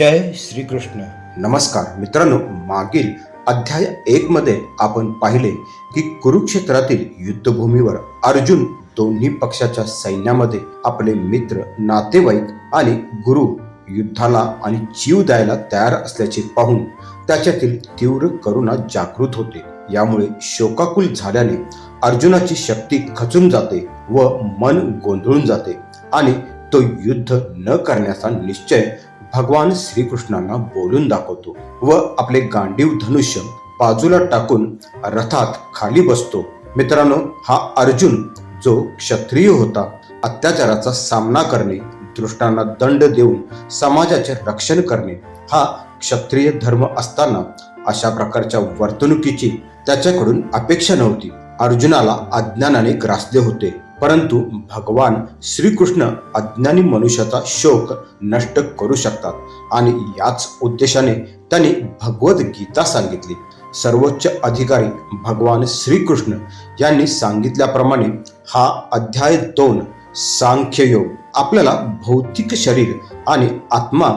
जय श्रीकृष्ण. नमस्कार मित्रांनो मागील अध्याय एक मध्ये आपण पाहिले की कुरुक्षेत्रातील युद्धभूमीवर अर्जुन दोन्ही पक्षाच्या सैन्यामध्ये आपले मित्र नातेवाईक आणि गुरु युद्धाला आणि जीव द्यायला तयार असल्याचे पाहून त्याच्यातील तीव्र करुणा जागृत होते. यामुळे शोकाकुल झाल्याने अर्जुनाची शक्ती खचून जाते व मन गोंधळून जाते आणि तो युद्ध न करण्याचा निश्चय भगवान श्रीकृष्णांना बोलून दाखवतो व आपले गांडीव धनुष्य बाजूला टाकून रथात खाली बसतो. मित्रांनो हा अर्जुन जो क्षत्रिय होता अत्याचाराचा सामना करणे दृष्टांना दंड देऊन समाजाचे रक्षण करणे हा क्षत्रिय धर्म असताना अशा प्रकारच्या वर्तणुकीची त्याच्याकडून अपेक्षा नव्हती. अर्जुनाला अज्ञानाने ग्रासले होते. परंतु भगवान श्रीकृष्ण अज्ञानी मनुष्याचा शोक नष्ट करू शकतात. आणि याच उद्देशाने त्यांनी भगवद्गीता सांगितली. सर्वोच्च अधिकारी भगवान श्रीकृष्ण यांनी सांगितल्याप्रमाणे हा अध्याय दोन सांख्ययोग आपल्याला भौतिक शरीर आणि आत्मा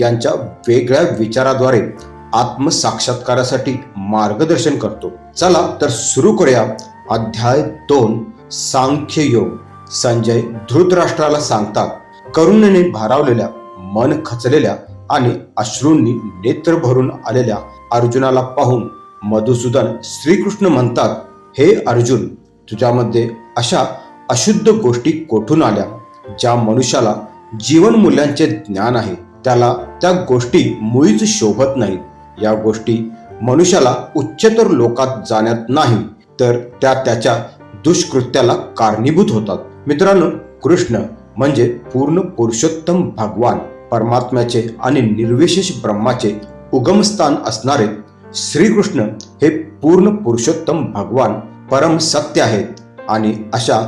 यांच्या वेगळ्या विचाराद्वारे आत्मसाक्षात्कारासाठी मार्गदर्शन करतो. चला तर सुरू करूया अध्याय दोन सांख्य योग. संजय धृतराष्ट्राला सांगतात करुणेने भारावलेल्या मन खचलेल्या आणि अश्रूंनी नेत्र भरून आलेल्या अर्जुनाला पाहून मधुसूदन श्रीकृष्ण म्हणतात हे अर्जुन तुझ्यामध्ये अशा अशुद्ध गोष्टी कोठून आल्या ज्या मनुष्याला जीवन मूल्यांचे ज्ञान आहे? त्याला त्या गोष्टी मुळीच शोभत नाहीत या गोष्टी मनुष्याला उच्चतर लोकात जाण्यात नाही तर त्या त्याच्या दुष्कृत्याला कारणीभूत होतात. मित्रांनो कृष्ण म्हणजे पूर्ण पुरुषोत्तम भगवान. परमात्म्याचे आणि निर्विशेष ब्रह्माचे उगमस्थान असणारे श्रीकृष्ण हे पूर्ण पुरुषोत्तम भगवान परम सत्य आहेत. आणि अशा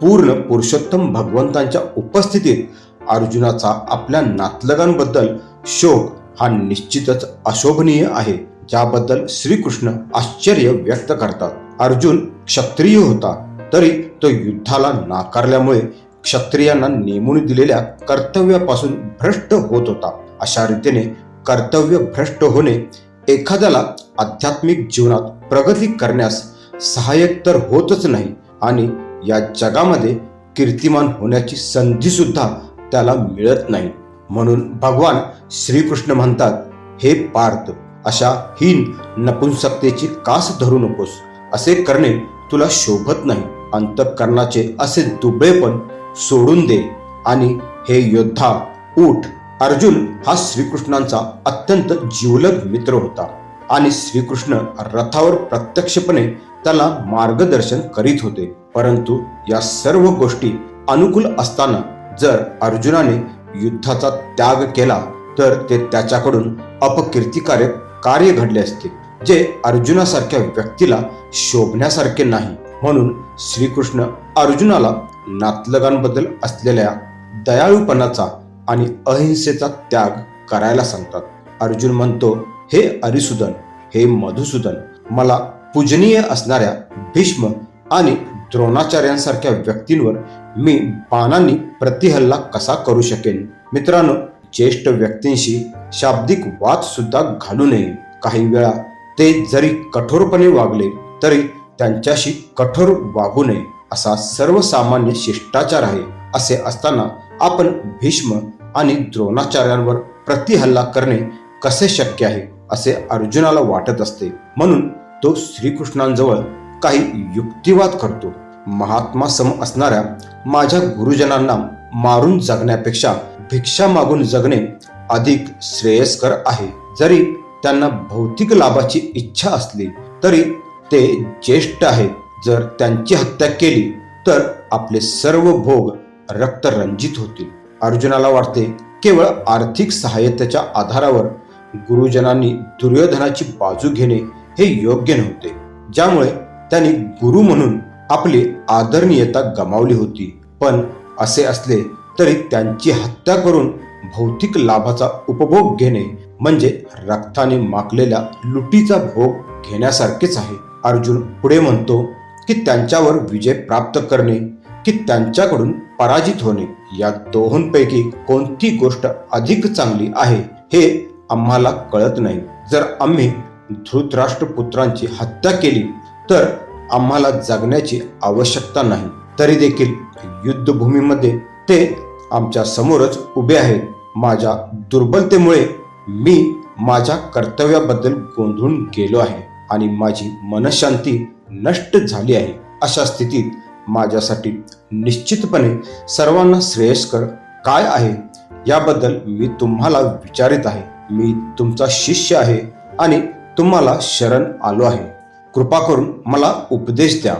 पूर्ण पुरुषोत्तम भगवंतांच्या उपस्थितीत अर्जुनाचा आपल्या नातलगांबद्दल शोक हा निश्चितच अशोभनीय आहे ज्याबद्दल श्रीकृष्ण आश्चर्य व्यक्त करतात. अर्जुन क्षत्रिय होता. तरी तो युद्धाला नाकारल्यामुळे क्षत्रियांना नेमून दिलेल्या कर्तव्यापासून भ्रष्ट होत होता. अशा रीतीने कर्तव्य भ्रष्ट होणे एखाद्याला आध्यात्मिक जीवनात प्रगती करण्यास सहाय्यक तर होतच नाही आणि या जगामध्ये कीर्तिमान होण्याची संधी सुद्धा त्याला मिळत नाही. म्हणून भगवान श्रीकृष्ण म्हणतात हे पार्थ अशा हीन नपुंसकतेची कास धरू नकोस. असे करणे तुला शोभत नाही. अंतःकरणाचे असे दुबळेपण सोडून दे. आणि हे योद्धा उठ अर्जुन हा श्रीकृष्णांचा अत्यंत जिवलग मित्र होता. आणि श्रीकृष्ण रथावर प्रत्यक्षपणे त्याला मार्गदर्शन करीत होते. परंतु या सर्व गोष्टी अनुकूल असताना जर अर्जुनाने युद्धाचा त्याग केला तर ते त्याच्याकडून अपकीर्तिकारक कार्य घडले असते. जे अर्जुनासारख्या व्यक्तीला शोभण्यासारखे नाही. म्हणून श्रीकृष्ण अर्जुनाला नातलगांबद्दल असलेल्या दयाळूपणाचा आणि अहिंसेचा त्याग करायला सांगतात. अर्जुन म्हणतो हे अरिसुदन हे मधुसूदन मला पूजनीय असणाऱ्या भीष्म आणि द्रोणाचार्यांसारख्या व्यक्तींवर मी बाणांनी प्रतिहल्ला कसा करू शकेन? मित्रांनो ज्येष्ठ व्यक्तींशी शाब्दिक वाद सुद्धा घालू नये. काही वेळा ते जरी कठोरपणे वागले तरी त्यांच्याशी कठोर वागू नये असा सर्वसामान्य शिष्टाचार आहे असे असताना आपण भीष्म आणि द्रोणाचार्यांवर प्रतिहल्ला करणे कसे शक्य आहे असे अर्जुनाला वाटत असते. म्हणून तो श्रीकृष्णांजवळ काही युक्तिवाद करतो. महात्मा सम असणाऱ्या माझ्या गुरुजनांना मारून जगण्यापेक्षा भिक्षा मागून जगणे अधिक श्रेयस्कर आहे. जरी त्यांना भौतिक लाभाची इच्छा असली तरी ते ज्येष्ठ आहेत. जर त्यांची हत्या केली तर आपले सर्व भोग रक्तरंजित होतील. अर्जुनाला वाटते केवळ आर्थिक सहाय्यतेच्या आधारावर गुरुजनांनी दुर्योधनाची बाजू घेणे हे योग्य नव्हते. ज्यामुळे त्यांनी गुरु म्हणून आपली आदरणीयता गमावली होती. पण असे असले तरी त्यांची हत्या करून भौतिक लाभाचा उपभोग घेणे म्हणजे रक्ताने माकलेल्या लुटीचा भोग घेण्यासारखेच आहे. अर्जुन पुढे म्हणतो की त्यांच्यावर विजय प्राप्त करणे की त्यांच्याकडून पराजित होणे या दोहोंपैकी कोणती गोष्ट अधिक चांगली आहे हे आम्हाला कळत नाही. जर आम्ही धृतराष्ट्र पुत्रांची हत्या केली तर आम्हाला जगण्याची आवश्यकता नाही. तरी देखील युद्धभूमीमध्ये ते आमच्या समोरच उभे आहेत. माझ्या दुर्बलतेमुळे मी माझ्या कर्तव्याबद्दल गोंधळून गेलो आहे आणि माझी मनशांती नष्ट झाली आहे. अशा स्थितीत माझ्यासाठी निश्चितपणे सर्वांना श्रेयस्कर काय आहे याबद्दल मी तुम्हाला विचारित आहे. मी तुमचा शिष्य आहे आणि तुम्हाला शरण आलो आहे. कृपा करून मला उपदेश द्या.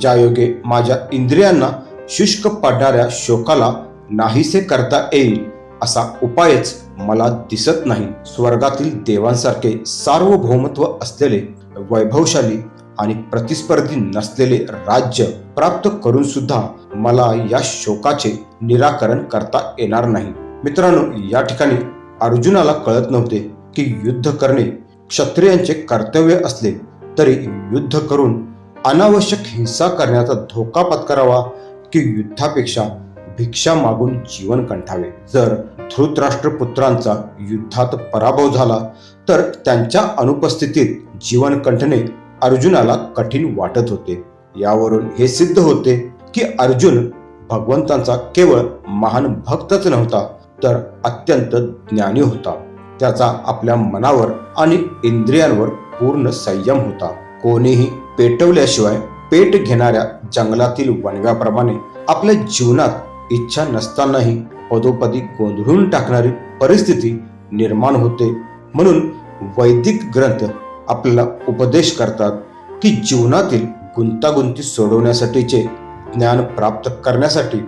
ज्यायोगे माझ्या इंद्रियांना शुष्क पडणाऱ्या शोकाला नाहीसे करता येईल असा उपायच मला दिसत नाही. स्वर्गातील देवांसारखे सार्वभौमत्व असलेले वैभवशाली आणि प्रतिस्पर्धी नसलेले राज्य प्राप्त करून सुद्धा मला या शोकाचे निराकरण करता येणार नाही. मित्रांनो या ठिकाणी अर्जुनाला कळत नव्हते की युद्ध करणे क्षत्रियांचे कर्तव्य असले तरी युद्ध करून अनावश्यक हिंसा करण्याचा धोका पत्करावा की युद्धापेक्षा भिक्षा मागून जीवन कंठावे. जर धृतराष्ट्रपुत्रांचा युद्धात पराभव झाला तर त्यांच्या अनुपस्थितीत जीवन कंठणे अर्जुनाला कठीण वाटत होते. यावरून हे सिद्ध होते की अर्जुन भगवंतांचा केवळ महान भक्तच नव्हता तर अत्यंत ज्ञानी होता. त्याचा आपल्या मनावर आणि इंद्रियांवर पूर्ण संयम होता. कोणीही पेटवल्याशिवाय पेट घेणाऱ्या जंगलातील वणव्याप्रमाणे आपल्या जीवनात इच्छा नसतानाही पदोपदी गोंधळून टाकणारी परिस्थिती निर्माण होते. म्हणून वैदिक ग्रंथ आपल्याला उपदेश करतात की जीवनातील गुंतागुंती सोडवण्यासाठीचे ज्ञान प्राप्त करण्यासाठी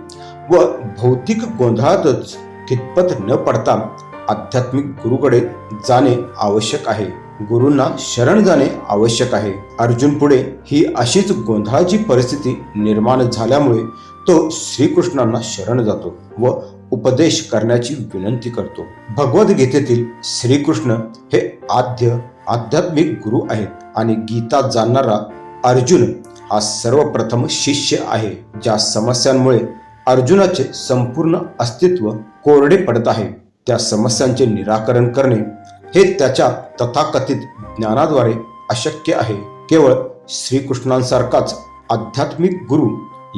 व भौतिक गोंधळातच कितपत न पडता आध्यात्मिक गुरुकडे जाणे आवश्यक आहे. गुरूंना शरण जाणे आवश्यक आहे. अर्जुन पुढे ही अशीच गोंधळाची परिस्थिती निर्माण झाल्यामुळे तो श्रीकृष्णांना शरण जातो व उपदेश करण्याची विनंती करतो. भगवद्गीतेतील श्रीकृष्ण हे आद्य आध्यात्मिक गुरु आहेत आणि गीता जाणणारा अर्जुन हा सर्वप्रथम शिष्य आहे ज्या समस्यांमुळे अर्जुनाचे संपूर्ण अस्तित्व कोरडे पडत आहे. त्या समस्यांचे निराकरण करणे हे त्याच्या तथाकथित ज्ञानाद्वारे अशक्य आहे. केवळ श्रीकृष्णांसारखाच आध्यात्मिक गुरु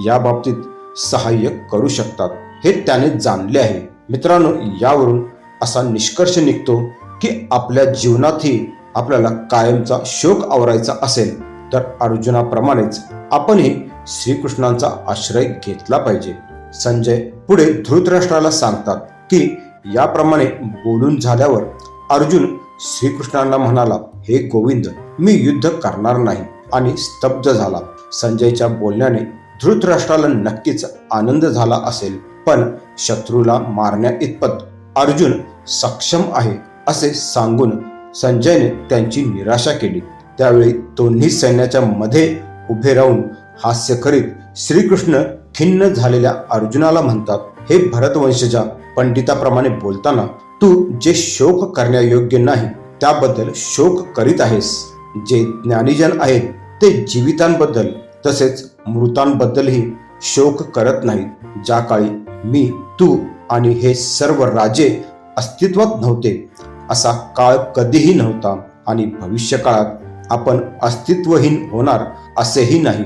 या बाबतीत सहाय्य करू शकतात. हे त्याने जाणले आहे. मित्रांनो यावरून असा निष्कर्ष निघतो की आपल्या जीवनातही आपल्याला कायमचा शोक आवरायचा असेल तर अर्जुनाप्रमाणेच आपणही श्रीकृष्णांचा आश्रय घेतला पाहिजे. संजय पुढे धृतराष्ट्राला सांगतात की याप्रमाणे बोलून झाल्यावर अर्जुन श्रीकृष्णांना म्हणाला हे गोविंद मी युद्ध करणार नाही आणि स्तब्ध झाला. संजयच्या बोलण्याने धृतराष्ट्राला नक्कीच आनंद झाला असेल. पण शत्रूला मारण्या इतपत. अर्जुन सक्षम आहे असे सांगून संजयने त्यांची निराशा केली. त्यावेळी दोन्ही सैन्याच्या मध्ये उभे राहून हास्य करीत श्रीकृष्ण खिन्न झालेल्या अर्जुनाला म्हणतात हे भरतवंशजा पंडिताप्रमाणे बोलताना तू जे शोक करण्यायोग्य नाही त्याबद्दल शोक करीत आहेस. जे ज्ञानीजन आहेत ते जीवितांबद्दल तसेच मृतांबद्दलही शोक करत नाहीत. ज्या काळी मी तू आणि हे सर्व राजे अस्तित्वात नव्हते. असा काळ कधीही नव्हता आणि भविष्य काळात आपण अस्तित्वहीन होणार असेही नाही.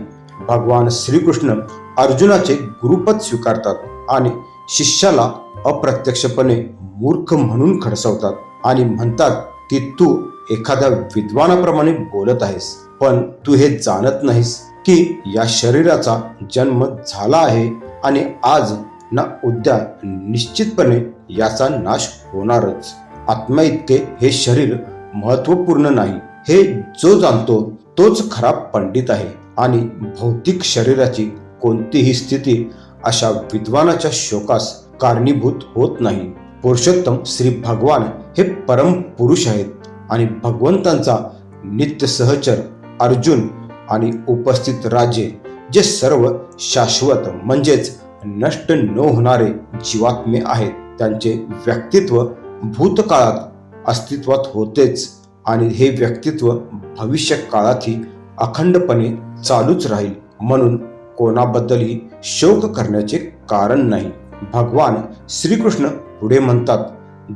भगवान श्रीकृष्ण अर्जुनाचे गुरुपद स्वीकारतात आणि शिष्याला अप्रत्यक्षपणे मूर्ख म्हणून खडसवतात आणि म्हणतात की तू एखाद्या विद्वानाप्रमाणे बोलत आहेस पण तू हे जाणत नाहीस की या शरीराचा जन्म झाला आहे आणि आज ना उद्या निश्चितपणे याचा नाश होणारच. आत्मा इतके हे शरीर महत्त्वपूर्ण नाही. हे जो जाणतो तोच खरा पंडित आहे आणि भौतिक शरीराची कोणतीही स्थिती अशा विद्वानाच्या शोकास कारणीभूत होत नाही. पुरुषोत्तम श्री भगवान हे परम पुरुष आहेत आणि भगवंतांचा नित्य सहचर अर्जुन आणि उपस्थित राजे जे सर्व शाश्वत म्हणजेच नष्ट न होणारे जीवात्मे आहेत. त्यांचे व्यक्तित्व भूतकाळात अस्तित्वात होतेच आणि हे व्यक्तित्व भविष्य काळातही अखंडपणे चालूच राहील. म्हणून कोणाबद्दलही शोक करण्याचे कारण नाही. भगवान श्रीकृष्ण पुढे म्हणतात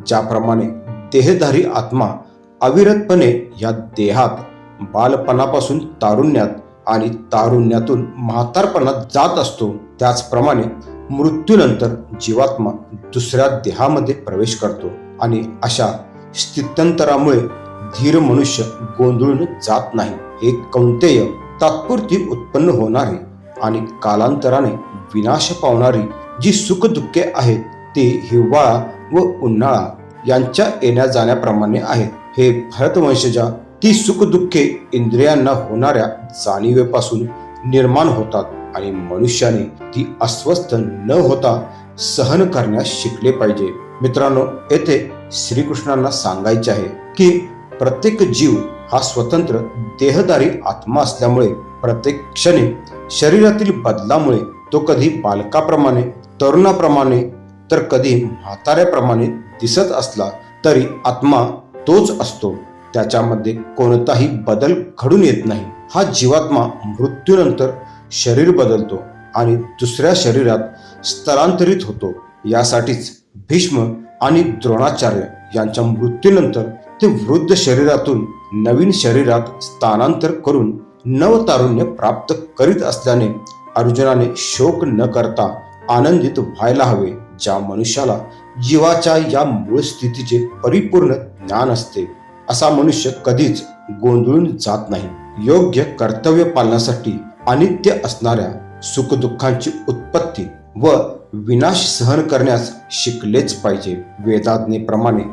ज्याप्रमाणे देहधारी आत्मा अविरतपणे या देहात बालपणापासून तारुण्यात आणि तारुण्यातून म्हातारपणात जात असतो त्याचप्रमाणे मृत्यूनंतर जीवात्मा दुसऱ्या देहामध्ये प्रवेश करतो आणि अशा स्थित्यंतरामुळे धीर मनुष्य गोंधळून जात नाही. हे कौंतेय तात्पुरती उत्पन्न होणारे आणि कालांतराने विनाश पावणारी जी सुखदुःखे आहेत ती हिवाळा व उन्हाळा यांच्या येण्या जाण्याप्रमाणे आहेत. हे भरतवंशजा ती सुखदुःखे इंद्रियांना होणाऱ्या जाणीवेपासून निर्माण होतात. आणि मनुष्याने ती अस्वस्थ न होता सहन करण्यास शिकले पाहिजे. मित्रांनो येथे श्रीकृष्णांना सांगायचे आहे की प्रत्येक जीव हा स्वतंत्र देहदारी आत्मा असल्यामुळे प्रत्येक क्षणी शरीरातील बदलामुळे तो कधी बालकाप्रमाणे तरुणाप्रमाणे तर कधी म्हाताऱ्याप्रमाणे दिसत असला तरी आत्मा तोच असतो. त्याच्यामध्ये कोणताही बदल घडून येत नाही. हा जीवात्मा मृत्यूनंतर शरीर बदलतो आणि दुसऱ्या शरीरात स्थलांतरित होतो. यासाठीच भीष्म आणि द्रोणाचार्य यांच्या मृत्यूनंतर ते वृद्ध शरीरातून नवीन शरीरात स्थानांतर करून नवतारुण्य प्राप्त करीत असल्याने अर्जुनाने शोक न करता आनंदित व्हायला हवे ज्या मनुष्याला जीवाच्या या मूळ स्थितीचे परिपूर्ण ज्ञान असते. असा मनुष्य कधीच गोंधळून जात नाही. योग्य कर्तव्य पालनासाठी अनित्य असणाऱ्या सुखदुःखांची उत्पत्ती व विनाश सहन करण्यास शिकलेच पाहिजे. वेदाज्ञेप्रमाणे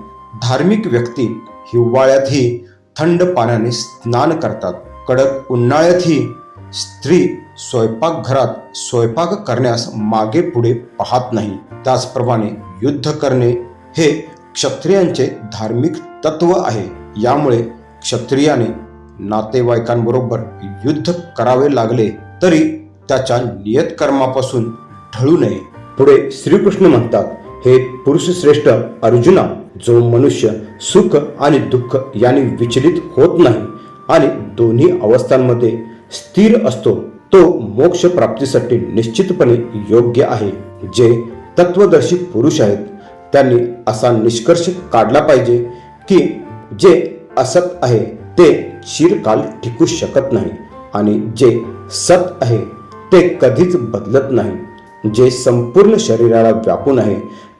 धार्मिक व्यक्ती हिवाळ्यातही थंड पाण्याने स्नान करतात. कडक उन्हाळ्यातही स्त्री स्वयंपाकघरात स्वयंपाक करण्यास मागे पुढे पाहत नाही. त्याचप्रमाणे युद्ध करणे हे क्षत्रियांचे धार्मिक तत्व आहे. यामुळे क्षत्रियाने नातेवाईकांबरोबर युद्ध करावे लागले तरी त्याच्या नियतकर्मापासून ढळू नये. पुढे श्रीकृष्ण म्हणतात हे पुरुष श्रेष्ठ अर्जुना जो मनुष्य सुख आणि दुःख यांनी विचलित होत नाही आणि दोन्ही अवस्थांमध्ये स्थिर असतो तो मोक्ष प्राप्तीसाठी निश्चितपणे योग्य आहे. जे तत्वदर्शी पुरुष आहेत त्यांनी असा निष्कर्ष काढला पाहिजे की जे असत आहे ते चिरकाल टिकू शकत नाही आणि जे सत आहे ते कधीच बदलत नाही. जे संपूर्ण शरीराला व्यापून आहे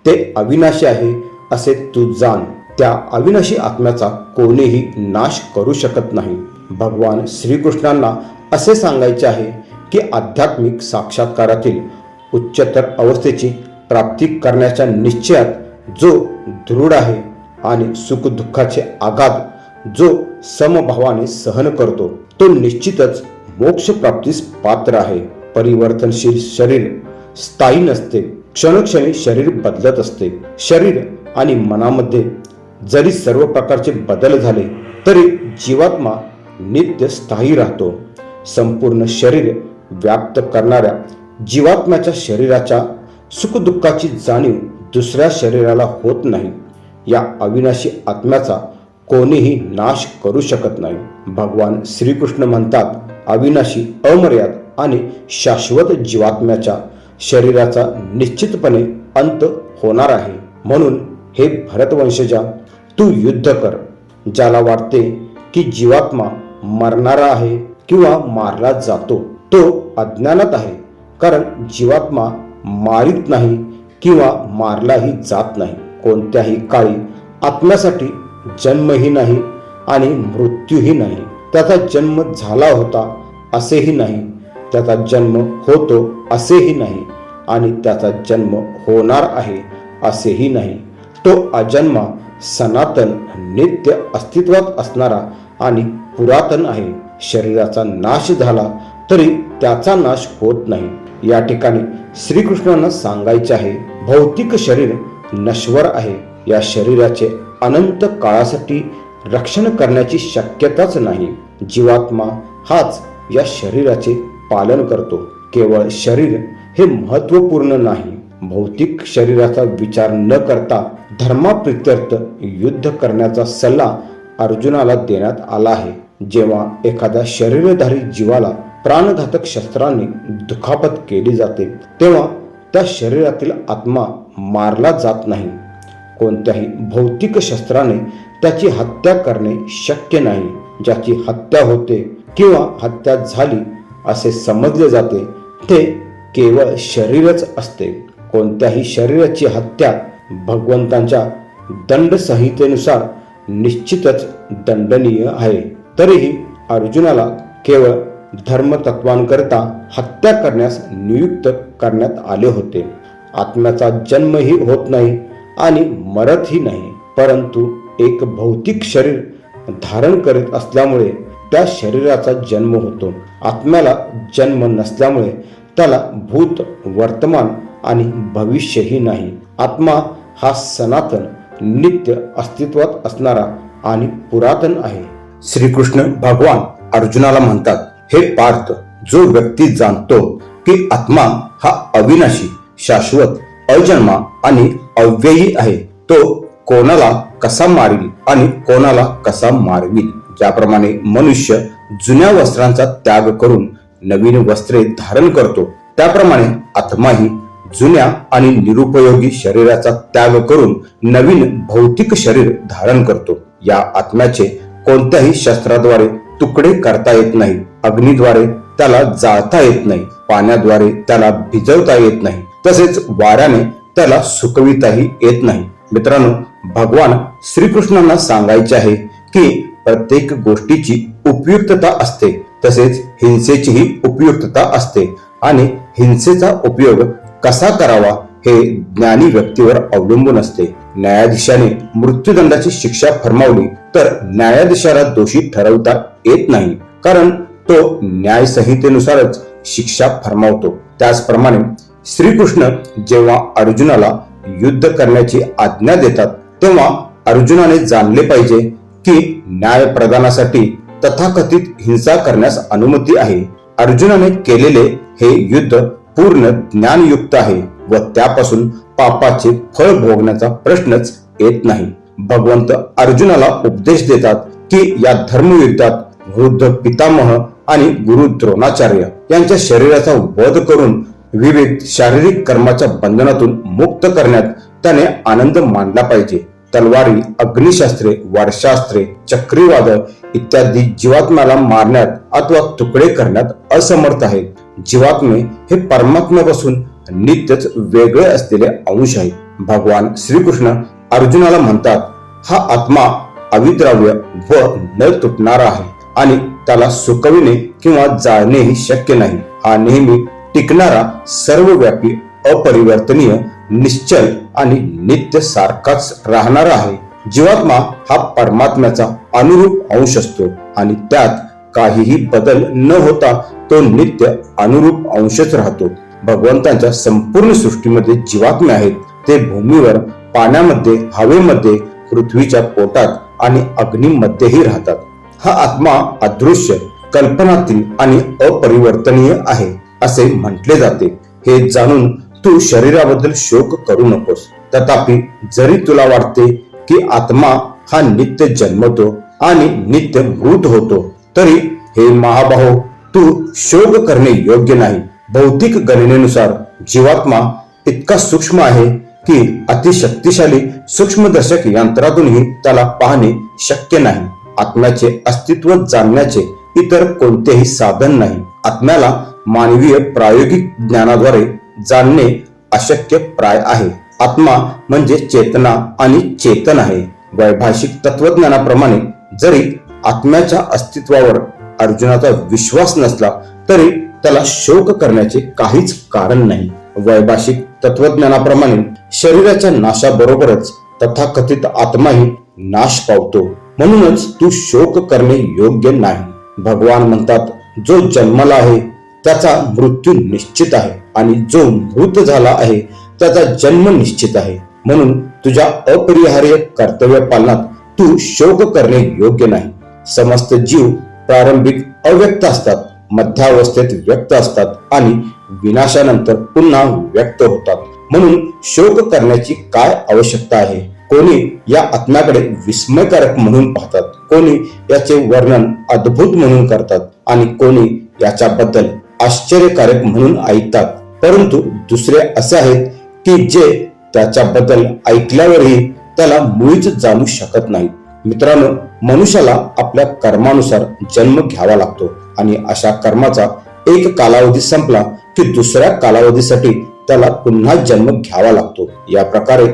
ते अविनाशी आहे असे तू जाण. त्या अविनाशी आत्म्याचा कोणीही नाश करू शकत नाही. भगवान श्रीकृष्णांना असे सांगायचे आहे की आध्यात्मिक साक्षात्कारातील उच्चतर अवस्थेची प्राप्ती करण्याच्या निश्चयात जो दृढ आहे आणि सुखदुःखाचे आघात जो समभावाने सहन करतो तो निश्चितच मोक्ष प्राप्तीस पात्र आहे. परिवर्तनशील शरीर स्थायी नसते. क्षणक्षणी शरीर बदलत असते. शरीर आणि मनामध्ये जरी सर्व प्रकारचे बदल झाले तरी जीवात्मा नित्य स्थायी राहतो. संपूर्ण शरीर व्याप्त करणाऱ्या जीवात्म्याच्या शरीराच्या सुखदुःखाची जाणीव दुसऱ्या शरीराला होत नाही. या अविनाशी आत्म्याचा कोणीही नाश करू शकत नाही. भगवान श्रीकृष्ण म्हणतात अविनाशी अमर्याद आणि शाश्वत जीवात्म्याच्या शरीराचा निश्चितपणे अंत होणार आहे. म्हणून हे भरतवंशजा तू युद्ध कर. ज्याला वाटते की जीवात्मा मरणारा आहे किंवा मारला जातो तो अज्ञानात आहे. कारण जीवात्मा मारित नाही किंवा मारलाही जात नाही. कोणत्याही काळी आत्म्यासाठी जन्मही नाही आणि मृत्यूही नाही. त्याचा जन्म झाला होता असेही नाही. त्याचा जन्म होतो असेही नाही आणि त्याचा जन्म होणार आहे असेही नाही. तो अजन्मा सनातन नित्य अस्तित्वात असणारा आणि पुरातन आहे. शरीराचा नाश झाला तरी त्याचा नाश होत नाही. या ठिकाणी श्रीकृष्णांना सांगायचे आहे भौतिक शरीर नश्वर आहे. या शरीराचे अनंत काळासाठी रक्षण करण्याची शक्यताच नाही. जीवात्मा हाच या शरीराचे पालन करतो. केवळ शरीर हे महत्त्वपूर्ण नाही. भौतिक शरीराचा विचार न करता धर्माप्रित्यर्थ युद्ध करण्याचा सल्ला अर्जुनाला देण्यात आला आहे. जेव्हा एखाद्या शरीरधारी जीवाला प्राणघातक शस्त्राने दुखापत केली जाते तेव्हा त्या शरीरातील आत्मा मारला जात नाही. कोणत्याही भौतिक शस्त्राने त्याची हत्या करणे शक्य नाही. ज्याची हत्या होते किंवा हत्या झाली असे समजले जाते ते केवळ शरीरच असते. कोणत्याही शरीराची हत्या भगवंतांच्या दंड संहितेनुसार निश्चितच दंडनीय आहे. तरीही अर्जुनाला केवळ धर्मतत्वांकरिता हत्या करण्यास नियुक्त करण्यात आले होते. आत्म्याचा जन्मही होत नाही. आणि मरतही नाही परंतु एक भौतिक शरीर धारण करीत असल्यामुळे त्या शरीराचा जन्म होतो. आत्म्याला जन्म नसल्यामुळे त्याला भूत वर्तमान आणि भविष्यही नाही. आत्मा हा सनातन नित्य अस्तित्वात असणारा आणि पुरातन आहे. श्रीकृष्ण भगवान अर्जुनाला म्हणतात हे पार्थ जो व्यक्ती जाणतो की आत्मा हा अविनाशी शाश्वत अजन्मा आणि अव्ययी आहे. तो कोणाला कसा मारील आणि कोणाला कसा मारविल? ज्याप्रमाणे मनुष्य जुन्या वस्त्रांचा त्याग करून नवीन वस्त्रे धारण करतो त्याप्रमाणे आत्माही जुन्या आणि निरुपयोगी शरीराचा त्याग करून नवीन भौतिक शरीर धारण करतो. या आत्म्याचे कोणत्याही शस्त्राद्वारे तुकडे करता येत नाही. अग्नीद्वारे त्याला जाळता येत नाही. पाण्याद्वारे त्याला भिजवता येत नाही. तसेच वाऱ्याने त्याला सुकविताही येत नाही. मित्रांनो भगवान श्रीकृष्णांना सांगायचे आहे की प्रत्येक गोष्टीची उपयुक्तता असते तसेच हिंसेचीही उपयुक्तता असते. आणि हिंसेचा उपयोग कसा करावा हे ज्ञानी व्यक्तीवर अवलंबून असते. न्यायाधीशाने मृत्यूदंडाची शिक्षा फरमावली तर न्यायाधीशाला दोषी ठरवता येत नाही कारण तो न्याय संहितेनुसारच शिक्षा फरमावतो. त्याचप्रमाणे श्रीकृष्ण जेव्हा अर्जुनाला युद्ध करण्याची आज्ञा देतात तेव्हा अर्जुनाने जाणले पाहिजे की न्याय प्रदानासाठी तथाकथित हिंसा करण्यास अनुमती आहे. अर्जुनाने केलेले हे युद्ध पूर्ण ज्ञानयुक्त आहे व त्यापासून पापाचे फळ भोगण्याचा प्रश्नच येत नाही. भगवंत अर्जुनाला उपदेश देतात की या धर्मयुद्धात वृद्ध पितामह आणि गुरु द्रोणाचार्य यांच्या शरीराचा वध करून विविध शारीरिक कर्माच्या बंधनातून मुक्त करण्यात त्याने आनंद मानला पाहिजे. तलवारी अग्निशास्त्रे वर्षास्त्रे चक्रीवादळ इत्यादी जीवात्म्याला मारण्यात अथवा तुकडे करण्यात असमर्थ आहेत. जीवात्मे हे परमात्म्यापासून नित्यच वेगळे असलेले अंश आहेत. भगवान श्रीकृष्ण अर्जुनाला म्हणतात हा आत्मा अविद्राव्य व न तुटणारा आहे आणि त्याला सुकविणे किंवा जाळणेही शक्य नाही. हा नेहमी टिकणारा सर्वव्यापी अपरिवर्तनीय निश्चल आणि नित्य सारखाच राहणारा आहे. जीवात्मा हा परमात्म्याचा अनुरूप अंश असतो आणि त्यात काहीही बदल न होता तो नित्य अनुरूप अंशच राहतो. भगवंतांच्या संपूर्ण सृष्टीमध्ये जीवात्मे आहेत. ते भूमीवर पाण्यामध्ये हवेमध्ये पृथ्वीच्या पोटात आणि अग्नीमध्येही राहतात. हा आत्मा अदृश्य कल्पनातील आणि अपरिवर्तनीय आहे. असे म्हटले जाते. हे जाणून तू शरीराबद्दल शोक करू नकोस. तथापि जरी तुला वाटते की आत्मा हा नित्य जन्मतो आणि नित्य मृत होतो तरी हे महाबाहो तू शोक करणे योग्य नाही. भौतिक गणनेनुसार जीवात्मा इतका सूक्ष्म आहे की अतिशक्तिशाली सूक्ष्मदर्शक यंत्रातूनही त्याला पाहणे शक्य नाही. आत्म्याचे अस्तित्व जाणण्याचे इतर कोणतेही साधन नाही. आत्म्याला मानवीय प्रायोगिक ज्ञानाद्वारे जाणणे अशक्य प्राय आहे. आत्मा म्हणजे चेतना आणि चेतन आहे. वैभाषिक तत्वज्ञानाप्रमाणे जरी आत्म्याच्या अस्तित्वावर अर्जुनाचा विश्वास नसला तरी त्याला शोक करण्याचे काहीच कारण नाही. वैभाषिक तत्वज्ञानाप्रमाणे शरीराच्या नाशाबरोबरच तथाकथित आत्माही नाश पावतो. म्हणूनच तू शोक करणे योग्य नाही. भगवान म्हणतात जो जन्मला आहे त्याचा मृत्यू निश्चित आहे आणि जो मृत झाला आहे त्याचा जन्म निश्चित आहे. म्हणून तुझ्या अपरिहार्य कर्तव्य पालनात तू शोक करणे योग्य नाही. समस्त जीव प्रारंभिक अव्यक्त असतात मध्यावस्थेत व्यक्त असतात आणि विनाशानंतर पुन्हा व्यक्त होतात. म्हणून शोक करण्याची काय आवश्यकता आहे? कोणी या आत्म्याकडे विस्मयकारक म्हणून पाहतात कोणी याचे वर्णन अद्भुत म्हणून करतात आणि कोणी याच्याबद्दल आश्चर्यकारक म्हणून ऐकतात. परंतु दुसरे असे आहेत की जे त्याच्याबद्दल ऐकल्यावरही त्याला मुळीच जाणू शकत नाही मित्रांनो मनुष्याला आपल्या कर्मानुसार जन्म घ्यावा लागतो आणि अशा कर्माचा एक कालावधी संपला की दुसऱ्या कालावधीसाठी त्याला पुन्हा जन्म घ्यावा लागतो. या प्रकारे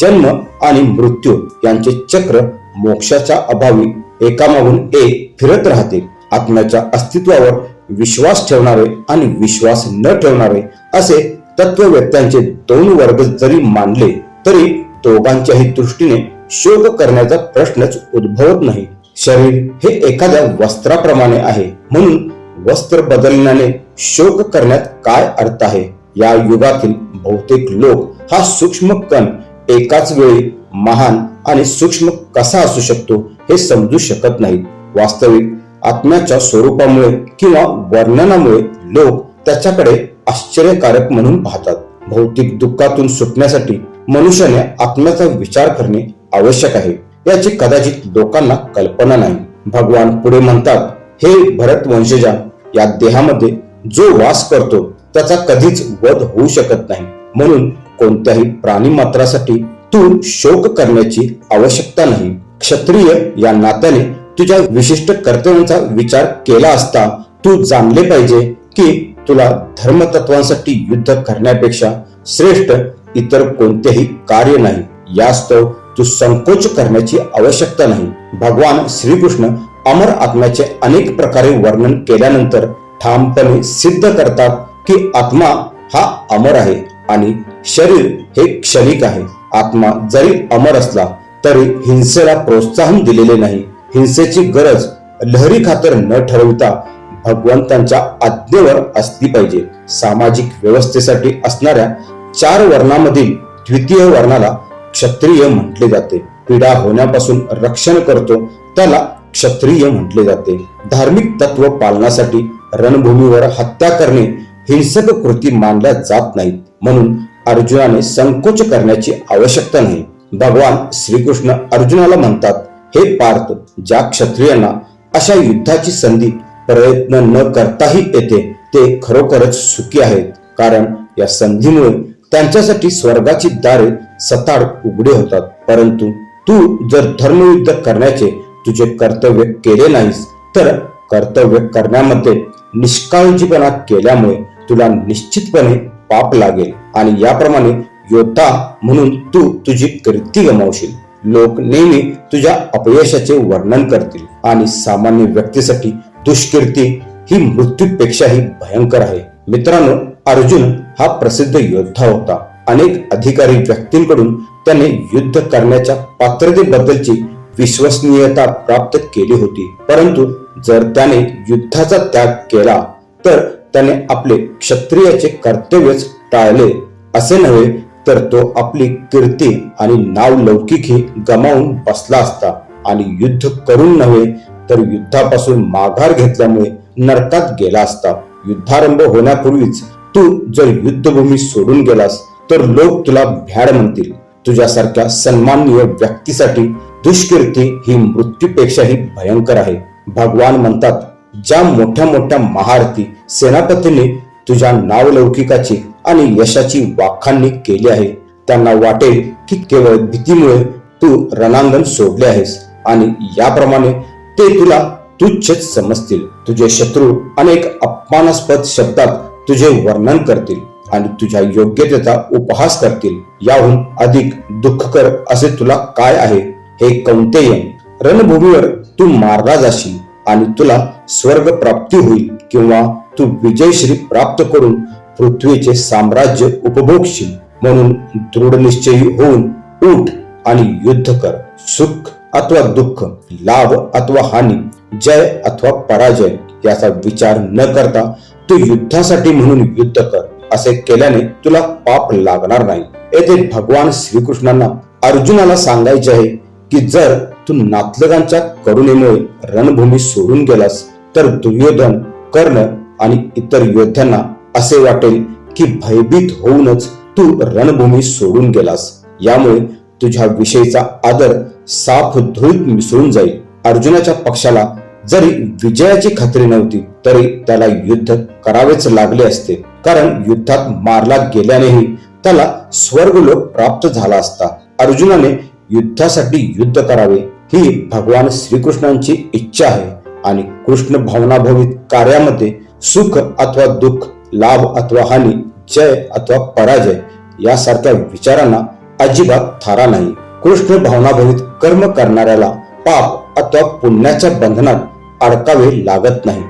जन्म आणि मृत्यू यांचे चक्र मोक्षाच्या अभावी एकामागून एक फिरत राहते. आत्म्याच्या अस्तित्वावर विश्वास ठेवणारे आणि विश्वास न ठेवणारे असे तत्ववेत्यांचे दोन वर्ग जरी मानले तरी दोघांच्याही दृष्टीने शोक करण्याचा प्रश्नच उद्भवत नाही. शरीर हे एखाद्या वस्त्राप्रमाणे आहे म्हणून वस्त्र बदलण्याने शोक करण्यात काय अर्थ आहे? या युगातील बहुतेक लोक हा सूक्ष्म कण एकाच वेळी महान आणि सूक्ष्म कसा असू शकतो हे समजू शकत नाहीत. वास्तविक आत्म्याच्या स्वरूपामुळे किंवा वर्णनामुळे लोक त्याच्याकडे आश्चर्यकारक म्हणून पाहतात. भौतिक दुःखातून सुटण्यासाठी मनुष्याने आत्म्याचा विचार करणे आवश्यक आहे. याची कदाचित लोकांना कल्पना नाही. भगवान पुढे म्हणतात हे भरत वंशजा या देहामध्ये जो वास करतो त्याचा कधीच वध होऊ शकत नाही. म्हणून कोणत्याही प्राणी मात्रासाठी तू शोक करण्याची आवश्यकता नाही. क्षत्रिय या नात्याने तुझ्या विशिष्ट कर्तव्यांचा विचार केला असता तू जाणले पाहिजे की तुला धर्मतत्वांसाठी युद्ध करण्यापेक्षा श्रेष्ठ इतर कोणतेही कार्य नाही. यास्तव तू संकोच करण्याची आवश्यकता नाही. भगवान श्रीकृष्ण अमर आत्म्याचे अनेक प्रकारे वर्णन केल्यानंतर ठामपणे सिद्ध करतात की आत्मा हा अमर आहे आणि शरीर हे क्षणिक आहे. आत्मा जरी अमर असला तरी हिंसेला प्रोत्साहन दिलेले नाही. हिंसेची गरज लहरी खातर न ठरवता भगवंतांच्या आज्ञेवर असली पाहिजे. सामाजिक व्यवस्थेसाठी असणाऱ्या चार वर्णामधील द्वितीय वर्णाला क्षत्रिय म्हटले जाते. पीडा होण्यापासून रक्षण करतो त्याला क्षत्रिय म्हटले जाते. धार्मिक तत्व पालनासाठी रणभूमीवर हत्या करणे हिंसक कृती मानल्या जात नाहीत. म्हणून अर्जुनाने संकोच करण्याची आवश्यकता नाही. भगवान श्रीकृष्ण अर्जुनाला म्हणतात हे पार्थ ज्या क्षत्रियांना अशा युद्धाची संधी प्रयत्न न करताही येते ते खरोखरच सुखी आहेत. कारण या संधीमुळे त्यांच्यासाठी स्वर्गाची दारे सताड उघडे होतात. परंतु तू जर धर्मयुद्ध करण्याचे तुझे कर्तव्य केले नाहीस तर कर्तव्य करण्यामध्ये निष्काळजीपणा केल्यामुळे तुला निश्चितपणे पाप लागेल. आणि याप्रमाणे योद्धा म्हणून तू तुझी कीर्ती गमावशील. लोक नेहमी तुझ्या अपयशाचे वर्णन करतील आणि सामान्य व्यक्तीसाठी दुष्कीर्ती ही मृत्यूपेक्षाही भयंकर आहे. मित्रांनो अर्जुन हा प्रसिद्ध योद्धा होता. अनेक अधिकारी व्यक्तींकडून त्याने युद्ध करण्याच्या पात्रतेबद्दलची विश्वसनीयता प्राप्त केली होती. परंतु जर त्याने युद्धाचा त्याग केला तर त्याने आपले क्षत्रियाचे कर्तव्यच टाळले असे नव्हे तर तो आपली कीर्ती आणि नाव लौकिकही गमावून बसला असता. आणि युद्ध करून नव्हे तर युद्धापासून माघार घेतल्यामुळे नरकात गेला असता. युद्धारंभ होण्यापूर्वीच तू जर युद्धभूमी सोडून गेलास तर लोक तुला भ्याड म्हणतील. तुझ्यासारख्या सन्माननीय व्यक्तीसाठी दुष्कीर्ती ही मृत्यूपेक्षाही भयंकर आहे. भगवान म्हणतात ज्या मोठ्या मोठ्या महारथी सेनापतींनी तुझ्या नावलौकिकाची आणि यशाची वाखाणणी केली आहे. त्यांना वाटेल की केवळ भीतीमुळे तू रणांगण सोडले आहेस आणि याप्रमाणे ते तुला तुच्छच समजतील. तुझे शत्रू अनेक अपमानास्पद शब्दात तुझे वर्णन करतील आणि तुझ्या योग्यतेचा उपहास करतील. याहून अधिक दुःखकर असे तुला काय आहे? हे कौंतेय रणभूमीवर तू मारला जाशील आणि तुला स्वर्ग प्राप्ती होईल किंवा तू विजयश्री प्राप्त करून पृथ्वीचे साम्राज्य उपभोगशील म्हणून दृढ निश्चयी होऊन उठ आणि युद्ध कर. सुख अथवा दुःख लाभ अथवा हानी जय अथवा पराजय याचा विचार न करता तू युद्धासाठी म्हणून युद्ध कर. असे केल्याने तुला पाप लागणार नाही. येथे भगवान श्रीकृष्णांना अर्जुनाला सांगायचे आहे की जर तू नातलगांच्या करुणेमुळे रणभूमी सोडून गेलास तर दुर्योधन कर्ण आणि इतर योद्ध्यांना असे वाटेल की भयभीत होऊनच तू रणभूमी सोडून गेलास. यामुळे तुझ्या विषयीचा आदर साफ धुळीत मिसळून जाईल. अर्जुनाच्या पक्षाला जरी विजयाची खात्री नव्हती तरी त्याला युद्ध करावेच लागले असते. कारण युद्धात मारला गेल्यानेही त्याला स्वर्गलोक प्राप्त झाला असता. अर्जुनाने युद्धासाठी युद्ध करावे ही भगवान श्रीकृष्णांची इच्छा आहे. आणि कृष्ण भावनाभवित कार्यामध्ये सुख अथवा दुःख लाभ अथवा हानी जय अथवा पराजय यासारख्या विचारांना अजिबात थारा नाही. कृष्ण भावनाभरीत कर्म करणाऱ्याला पाप अथवा पुण्याच्या बंधनात अडकावे लागत नाही.